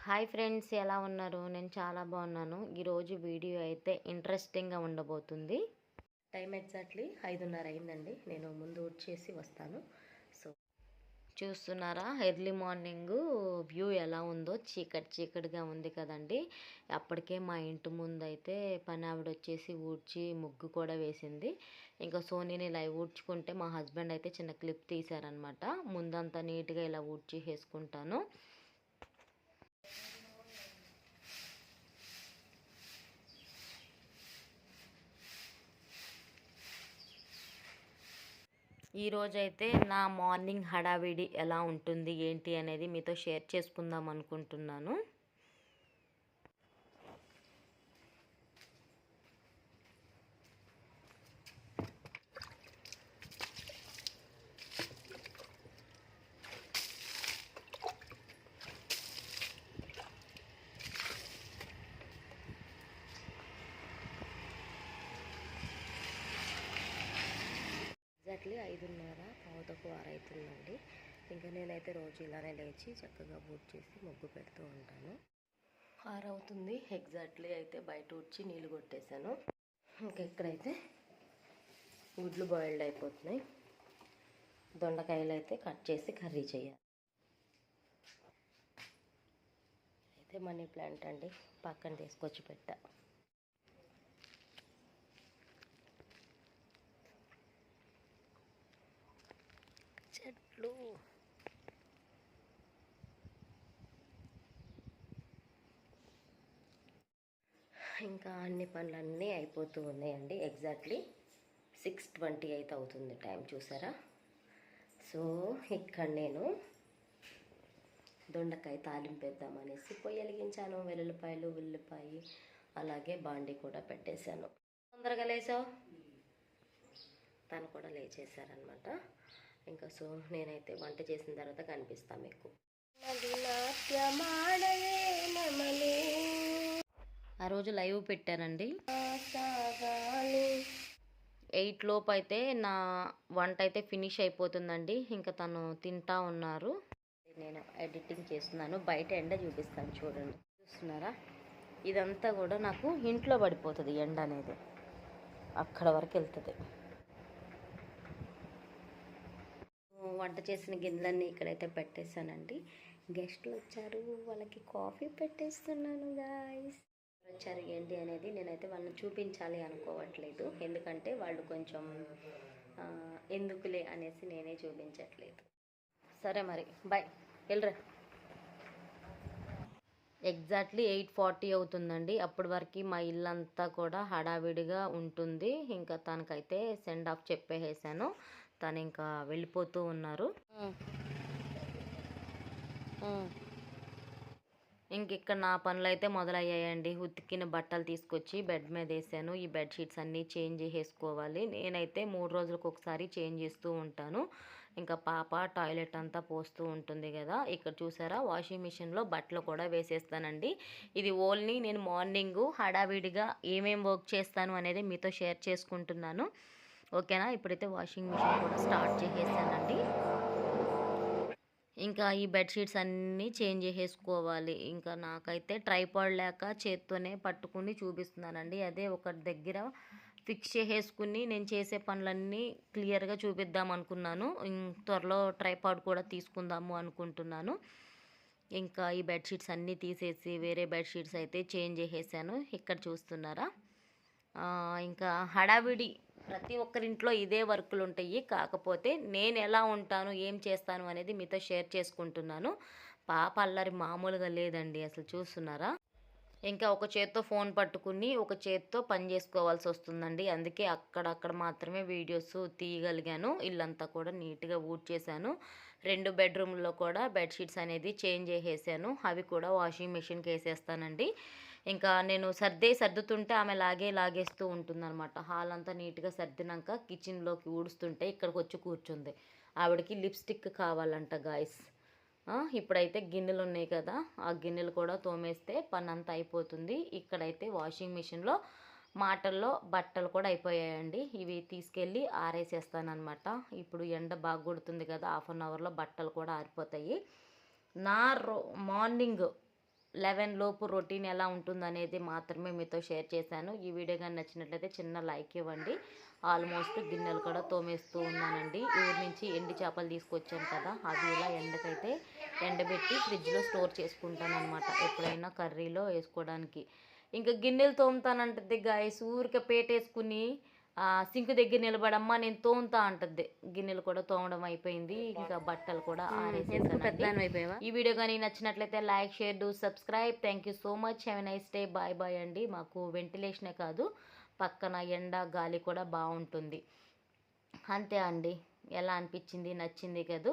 Hi friends ఎలా ఉన్నారు? నేను చాలా బాగున్నాను. ఈరోజు వీడియో అయితే ఇంట్రెస్టింగ్గా ఉండబోతుంది. టైం ఎగ్జాక్ట్లీ ఐదున్నర అయిందండి. నేను ముందు వచ్చేసి వస్తాను. చూస్తున్నారా? ఎర్లీ మార్నింగ్ వ్యూ ఎలా ఉందో చీకటి చీకటిగా ఉంది కదండి. అప్పటికే మా ఇంటి ముందు అయితే పని ఆవిడ వచ్చేసి ఊడ్చి ముగ్గు కూడా వేసింది. ఇంకా సోనీని ఇలా ఊడ్చుకుంటే మా హస్బెండ్ అయితే చిన్న క్లిప్ తీశారనమాట ముందంతా నీట్గా ఇలా ఊడ్చి వేసుకుంటాను ఈరోజైతే నా మార్నింగ్ హడావిడి ఎలా ఉంటుంది ఏంటి అనేది మీతో షేర్ చేసుకుందాం అనుకుంటున్నాను. ఎగ్జాక్ట్లీ ఐదున్నర పావుతకు ఆరైతుందండి. ఇంకా నేనైతే రోజు ఇలానే లేచి చక్కగా బూట్ చేసి ముగ్గు పెడుతూ ఉంటాను. ఆరవుతుంది. ఎగ్జాక్ట్లీ అయితే బయట వచ్చి నీళ్ళు కొట్టేశాను. ఇంకా ఇక్కడైతే గుడ్లు బాయిల్డ్ అయిపోతున్నాయి. దొండకాయలు అయితే కట్ చేసి కర్రీ చేయాలి. అయితే మనీ ప్లాంట్ అండి. పక్కన తీసుకొచ్చి పెట్టా. చెట్లు. ఇంకా అన్ని పనులన్నీ అయిపోతూ ఉన్నాయండి. ఎగ్జాక్ట్లీ సిక్స్ ట్వంటీ అయితే అవుతుంది టైం చూసారా? సో ఇక్కడ నేను దొండకాయ తాలింపు వేద్దామనేసి పొయ్యి వెలిగించాను. వెల్లుల్లిపాయలు ఉల్లిపాయ అలాగే బాండి కూడా పెట్టేశాను. తొందరగా లేచావు? తను కూడా లేచేశారనమాట ఇంకా సో నేనైతే వంట చేసిన తర్వాత కనిపిస్తాను మీకు. ఆ రోజు లైవ్ పెట్టానండి. ఎయిట్ లోపు అయితే నా వంట అయితే ఫినిష్ అయిపోతుందండి. ఇంకా తను తింటా ఉన్నారు. నేను ఎడిటింగ్ చేస్తున్నాను. బయట ఎండ చూపిస్తాను చూడండి. చూస్తున్నారా? ఇదంతా కూడా నాకు ఇంట్లో పడిపోతుంది ఎండ అనేది. అక్కడ వరకు వెళ్తుంది. వంట చేసిన గిన్నెలన్నీ ఇక్కడైతే పెట్టేశానండి. గెస్ట్లు వచ్చారు వాళ్ళకి కాఫీ పెట్టేస్తున్నాను గాయస్. వచ్చారు ఏంటి అనేది నేనైతే వాళ్ళని చూపించాలి అనుకోవట్లేదు. ఎందుకంటే వాళ్ళు కొంచెం ఎందుకులే అనేసి నేనే చూపించట్లేదు. సరే మరి బాయ్ వెళ్ళరా? ఎగ్జాక్ట్లీ ఎయిట్ ఫార్టీ అవుతుందండి. అప్పటి వరకు మా ఇల్లంతా కూడా హడావిడిగా ఉంటుంది. ఇంకా తనకైతే సెండ్ ఆఫ్ చెప్పేసాను తను ఇంకా వెళ్ళిపోతూ ఉన్నారు. ఇంక ఇక్కడ నా పనులు అయితే మొదలయ్యాయండి. ఉతికిన బట్టలు తీసుకొచ్చి బెడ్ మీద వేసాను. ఈ బెడ్షీట్స్ అన్నీ చేంజ్ చేసుకోవాలి నేనైతే మూడు రోజులకు ఒకసారి చేంజ్ చేస్తూ ఉంటాను. ఇంకా పాప టాయిలెట్ అంతా పోస్తూ ఉంటుంది కదా. ఇక్కడ చూసారా? వాషింగ్ మిషన్లో బట్టలు కూడా వేసేస్తానండి. ఇది ఓన్లీ నేను మార్నింగు హడావిడిగా ఏమేమి వర్క్ చేస్తాను అనేది మీతో షేర్ చేసుకుంటున్నాను. ఓకేనా? ఇప్పుడైతే వాషింగ్ మిషన్ కూడా స్టార్ట్ చేసేసానండి. ఇంకా ఈ బెడ్షీట్స్ అన్నీ చేంజ్ చేసేసుకోవాలి. ఇంకా నాకైతే ట్రైపాడ్ లేక చేత్తోనే పట్టుకుని చూపిస్తున్నానండి. అదే ఒక దగ్గర ఫిక్స్ చేసేసుకుని నేను చేసే పనులన్నీ క్లియర్గా చూపిద్దాం అనుకున్నాను. త్వరలో ట్రైపాడ్ కూడా తీసుకుందాము అనుకుంటున్నాను. ఇంకా ఈ బెడ్షీట్స్ అన్నీ తీసేసి వేరే బెడ్షీట్స్ అయితే చేంజ్ చేసేసాను. ఇక్కడ చూస్తున్నారా? ఇంకా హడావిడి ప్రతి ఒక్కరింట్లో ఇదే వర్కులు ఉంటాయి కాకపోతే నేను ఎలా ఉంటాను ఏం చేస్తాను అనేది మీతో షేర్ చేసుకుంటున్నాను. పాప అల్లరి మామూలుగా లేదండి అసలు చూస్తున్నారా? ఇంకా ఒక చేత్తో ఫోన్ పట్టుకుని ఒక చేత్తో పని చేసుకోవాల్సి వస్తుందండి. అందుకే అక్కడక్కడ మాత్రమే వీడియోస్ తీయగలిగాను. ఇల్లంతా కూడా నీట్గా ఊడ్చేసాను రెండు బెడ్రూమ్లో కూడా బెడ్షీట్స్ అనేది చేంజ్ చేసేసాను. అవి కూడా వాషింగ్ మెషిన్కి వేసేస్తానండి. ఇంకా నేను సర్దే సర్దుతుంటే ఆమె లాగే లాగేస్తూ ఉంటుందన్నమాట. హాల్ అంతా నీట్గా సర్దినాక కిచెన్లోకి ఊడుస్తుంటే ఇక్కడికి వచ్చి కూర్చుంది. ఆవిడకి లిప్స్టిక్ కావాలంట గాయస్. ఇప్పుడైతే గిన్నెలు ఉన్నాయి కదా ఆ గిన్నెలు కూడా తోమేస్తే పని అంతా అయిపోతుంది. ఇక్కడైతే వాషింగ్ మిషన్లో మాటల్లో బట్టలు కూడా అయిపోయాయండి. ఇవి తీసుకెళ్ళి ఆరేసేస్తానమాట ఇప్పుడు ఎండ బాగా కొడుతుంది కదా హాఫ్ అన్ అవర్లో బట్టలు కూడా ఆరిపోతాయి. నా రో మార్నింగ్ లెవెన్ లోపు రొటీన్ ఎలా ఉంటుందనేది మాత్రమే మీతో షేర్ చేశాను. ఈ వీడియో కానీ నచ్చినట్లయితే చిన్న లైక్ ఇవ్వండి. ఆల్మోస్ట్ గిన్నెలు కూడా తోమేస్తూ ఉన్నానండి. ఊరి నుంచి ఎండి చేపలు తీసుకొచ్చాను కదా అవి ఇలా ఎండకైతే ఎండబెట్టి ఫ్రిడ్జ్లో స్టోర్ చేసుకుంటాను అనమాట ఎప్పుడైనా కర్రీలో వేసుకోవడానికి. ఇంకా గిన్నెలు తోముతానంటది గాయస్. ఊరికే పేటేసుకుని సింక్ దగ్గర నిలబడమ్మా నేను తోముతా అంటది గిన్నెలు కూడా తోమడం అయిపోయింది. ఇంకా బట్టలు కూడా ఈ వీడియో కానీ నచ్చినట్లయితే like share do subscribe. Thank you so much have nice day bye bye అండి. మాకు వెంటిలేషనే కాదు పక్కన ఎండ గాలి కూడా బాగుంటుంది. అంతే అండి. ఎలా అనిపించింది? నచ్చింది కదూ?